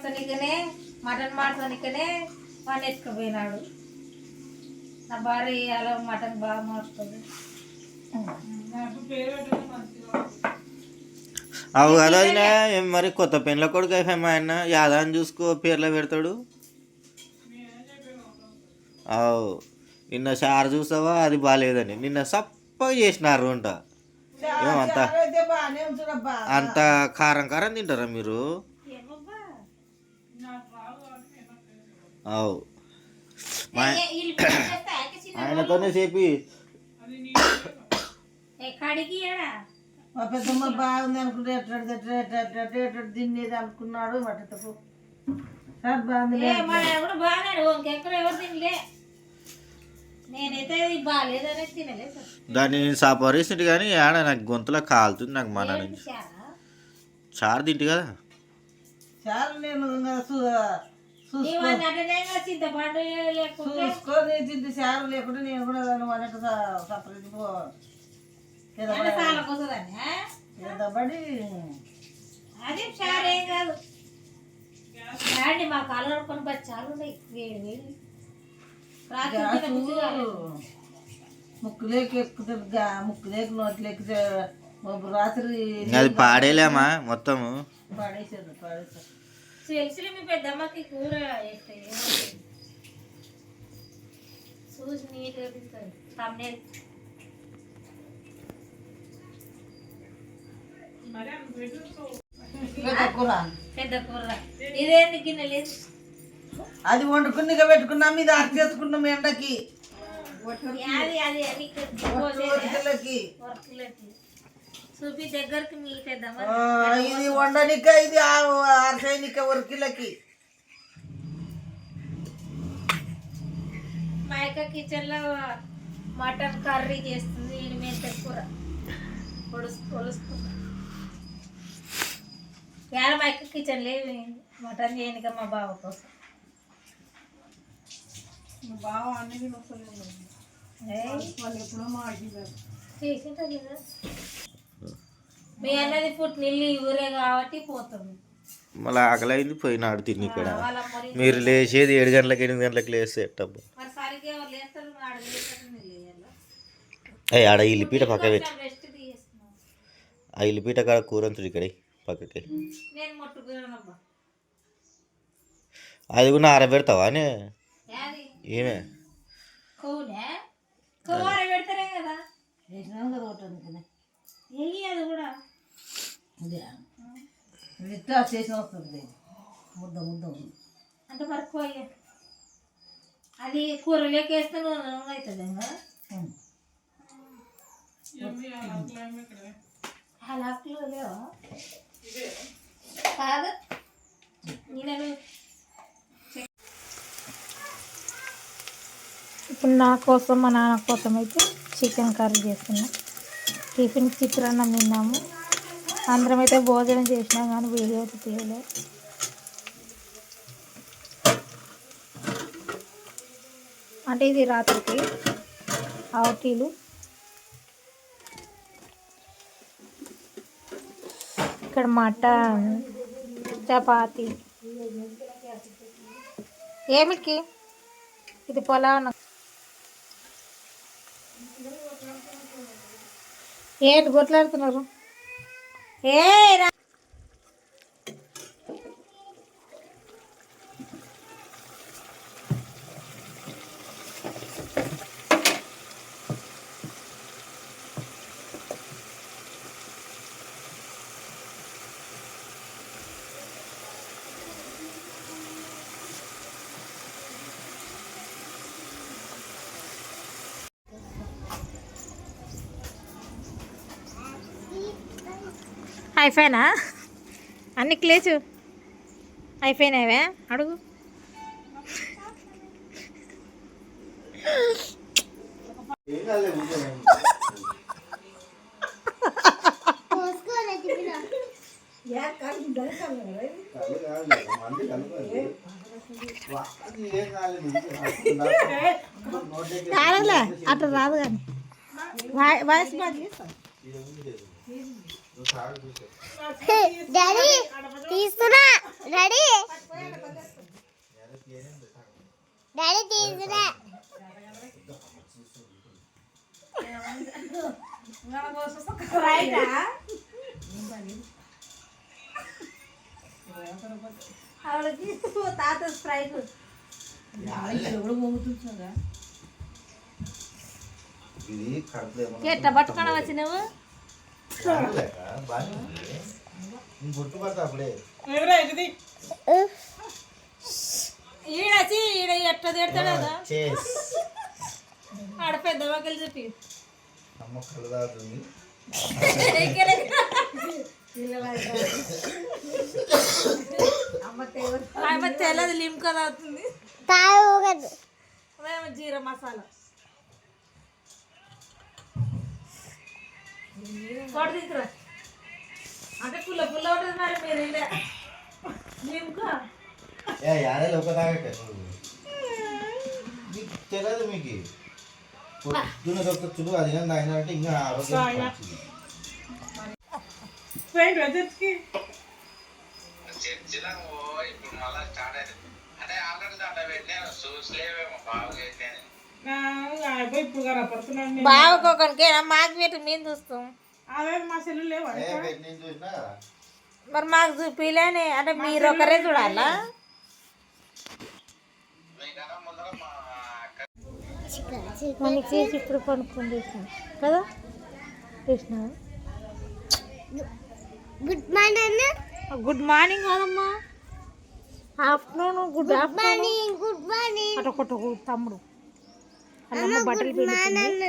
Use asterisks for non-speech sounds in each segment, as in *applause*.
మార్చనికనే mutton మార్చనికనే వాడిని ఎత్తుకుపోయినాడు. నా భార్య అలా మటన్ బాగా మారుతుంది. అవు కదా మరి కొత్త పెళ్ళ కొడుకు అయిపోయి మా ఆయన యాదాన్ని చూసుకో పేర్లో పెడతాడు. అవు నిన్న షార్ చూసావా? అది బాగాలేదని నిన్న సప్పగా చేసినారు వంట ఏమంత? అంత కారం కారం తింటారా మీరు? అవు. *coughs* ఆయనతోనే చెప్పి. మా పెద్దమ్మ బాగుంది అనుకుంటే ఎట్లా ఎట్లా ఎట్లా ఎట్లా ఎట్లా ఎట్లా తినేది అనుకున్నాడు మట్టి తప్పు సార్ బాగుంది దాన్ని నేను సపరేసింటి కానీ ఆడ నాకు గొంతులో కాలుతుంది నాకు మన నుంచి. చారు తింటి కదా? చాలా నేను చింతపండు చూసుకొని తింటే చారు లేకుంటే నేను కూడా దాన్ని మనకు సపరేట్ ఎదబడి అదే చారు ఏం కాదు. మా కాలు బచ్చాలు వేడి వేడి. ముక్కులేకి ఎక్కుతుంది గా- ముక్కులేకి నోట్లేకి చే- ఒక రాత్రి అది పాడేలేమా మొత్తము? పాడేసారు పాడేసారు తెలుసులే మీ పెద్దమ్మకి కూర? చూసి నీట్గా తీసుకోండి తమ్నేల్ పెద్ద కూర. పెద్ద కూర. ఇదేంది గిన్నె లేదు? అది వండుకునిగా పెట్టుకున్నాం ఇది అర్థ చేసుకున్నాం ఎండకి. అది అది వర్క్లకి చూపి దగ్గరికి మీ పెద్దమ్మ ఆ, ఇది వండనిక ఇది అరసైనిక ఉరికిలకి మా యొక్క కిచెన్లో మటన్ కర్రీ చేస్తుంది నేను మెంత కూర పొడుసు. పొడుసుకుంటా వేళ మా యొక్క కిచెన్ లేదు మటన్ చేయనిక మా బావ కోసం. ఏయ్, చేసింటారు కదా మీ అన్నది పుట్టి నీళ్ళు ఊరే కాబట్టి పోతుంది. మళ్ళీ ఆకలి అయింది పోయినాడు తిని ఇక్కడ. మరి లేచేది ఏడు గంటలకు ఎనిమిది గంటలకు లేస్తే ఎట్టబ్బా? అయ్యి ఆడ ఇల్లిపీట పక్క పెట్టి ఆ ఇల్లిపీట కాడ కూరంతుడు ఇక్కడ పక్కకి. అది కూడా ఆరబెడతావా ఏమే? పెడతారే కదా. ఇదే ఇట్లా చేసిన వస్తుంది. ముద్ద ముద్ద ఉంది. అంటే మరి కొయ్య అది కూరలోకి వేస్తే నూనె నూనె అవుతుంది. హలాకులు లేవా? కాదు. నేను ఇప్పుడు నా కోసం మా నాన్న కోసం అయితే చికెన్ కర్రీ చేస్తున్నాం. టిఫిన్ చిత్రాన్నం తిన్నాము. అందరం అయితే భోజనం చేసినా కానీ వీడియో అయితే తీయలేదు అంటే ఇది రాత్రికి ఆవటీలు ఇక్కడ మటన్ చపాతి. ఏమికి ఇది పొలావ్ ఏంటి కొట్లాడుతున్నారు ఏ అయిపోయినా అన్ని క్లేచు అయిపోయినావే అడుగు. రాలే అట్లా రాదు కానీ. వాయిస్ బాగా డాడీ తీస్తున్నా రెడీ. ఆవిడకి తాత స్ప్రైట్ ఇది కడుపులో ఎట్లా పట్టుకొని వచ్చి అప్పుడే. ఈడొచ్చి ఈడ ఎట్లా తిడతాడు కదా ఆడ పెద్ద చెప్పి అమ్మ కళ్ళు తాగుతుంది ఆమె తెల్లది అవుతుంది మేము జీరా మసాలా. కొడు తీసుకురా. అంటే పుల్ల పుల్ల ఉంటుంది మరి మీరు ఇలా. లిమ్కా ఏ యాడే లోక తెలియదు మీకు. పొద్దున దొరుకుతుంది చూడు అది కానీ తాగినారంటే ఇంకా ఆరోగ్యం మంచిది. బావకొకరికేనా మాకు పెట్టి మేము చూస్తాం. మరి మాకు చూపిలేని అంటే మీరు ఒకరే చూడాలా? మనకి చేసి ఇప్పుడు కొనుక్కొని చేసిన. కదా? చేసిన? గుడ్ మార్నింగ్ గుడ్ మార్నింగ్ కాదమ్మా. Afternoon good afternoon. Good morning అటు ఒకటి ఒక తమ్ముడు అల్లమ్మ బట్టలు పిండుతుంది.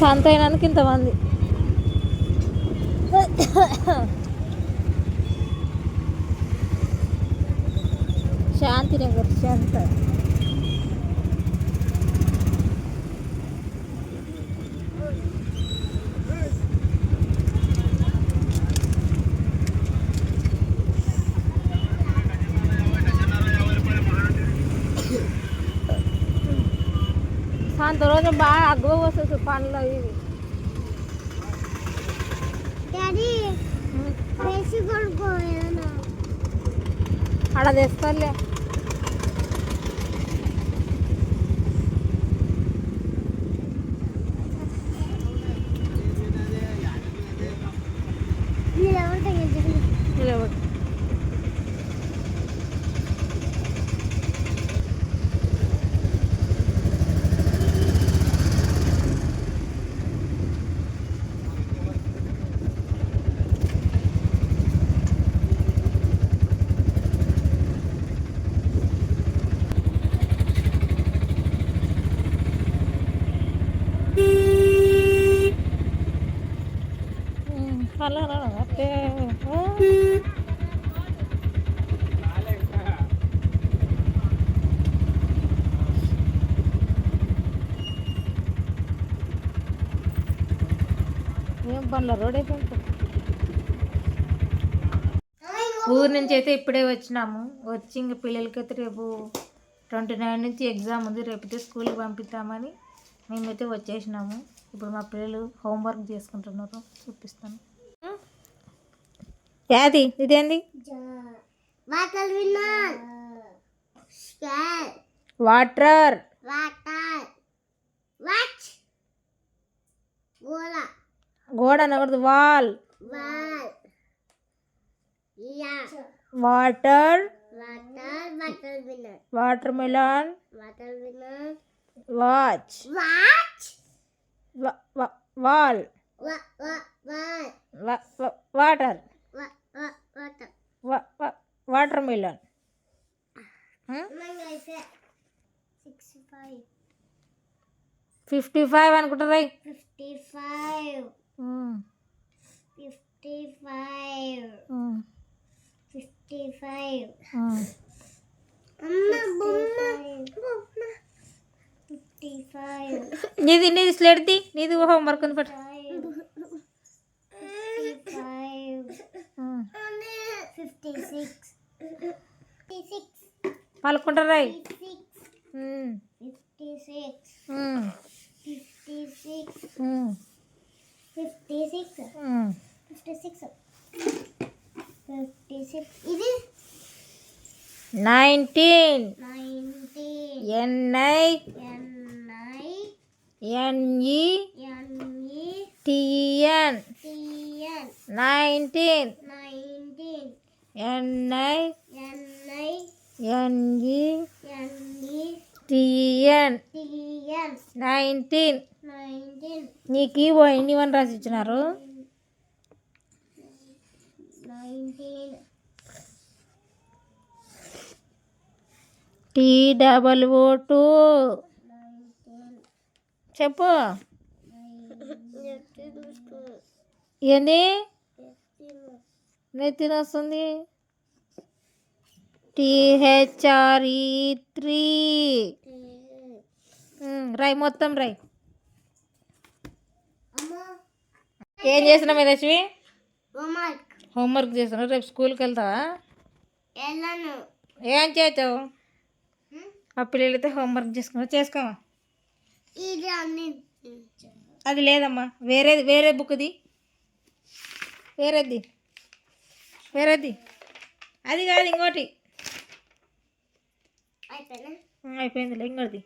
*coughs* శాంత అయినందుకు ఇంతమంది. శాంతినగర్ శాంత. శాంత రోజు బాగా అగ్గువ వస్తుంది పండ్లు ఇవి డాడీ వేసి కొనుక్కోయాను ఆడ తెస్తాలే ఏం పనుల? రోడ్ అయిపోయింది ఊరు నుంచి అయితే ఇప్పుడే వచ్చినాము. వచ్చి ఇంక పిల్లలకైతే రేపు ట్వంటీ నైన్ నుంచి ఎగ్జామ్ ఉంది. రేపైతే స్కూల్కి పంపిద్దామని మేమైతే వచ్చేసినాము. ఇప్పుడు మా పిల్లలు హోంవర్క్ చేసుకుంటున్నారు చూపిస్తాను. యాది ఇదేంది? Water water. వాటర్. వాచ్. గోల గోడ అనకూడదు wall. Water. Water water విన్నాన్. Water melon. Water విన్నాన్. Watch. Watch. Wall. Water. Water. Melon. Fifty five అనుకుంటారా fifty five. Fifty five. Fifty five. అమ్మ బొమ్మ బొమ్మ. ఫిఫ్టీ ఫైవ్ నీది నీది స్లేట్ది నీది హోంవర్క్ అని పట్టు. పలుకుంటారా six Hmm. Fifty NE TN nineteen nineteen NI NI NE TN nineteen nineteen నీకు ఓ ఎన్ని వన్ రాసి ఇచ్చినారు. టీ డబల్ ఓ టూ చెప్పు. ఏంది? నెత్తిన వస్తుంది టీహెచ్ఆర్ఈ త్రీ. రై మొత్తం రై ఏం చేస్తున్నావు యశవి హోంవర్క్ హోంవర్క్ చేస్తున్నావు. రేపు స్కూల్కి వెళ్తావా? ఏం చేస్తావు? ఆ పిల్లలైతే హోంవర్క్ చేసుకున్నావు? అన్ని అది లేదమ్మా. వేరేది వేరే బుక్ది వేరేది. వేరేది. అది కాదు ఇంకోటి. అయిపోయిందిలే ఇంకోటి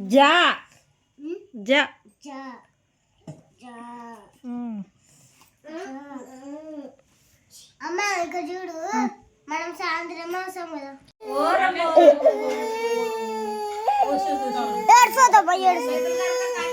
జా. జా. జా జా ఉమ్. అమ్మ ఇక చూడు. మనం సాయంత్రం వస్తాం కదా. અડસો તો ભાઈ અડસો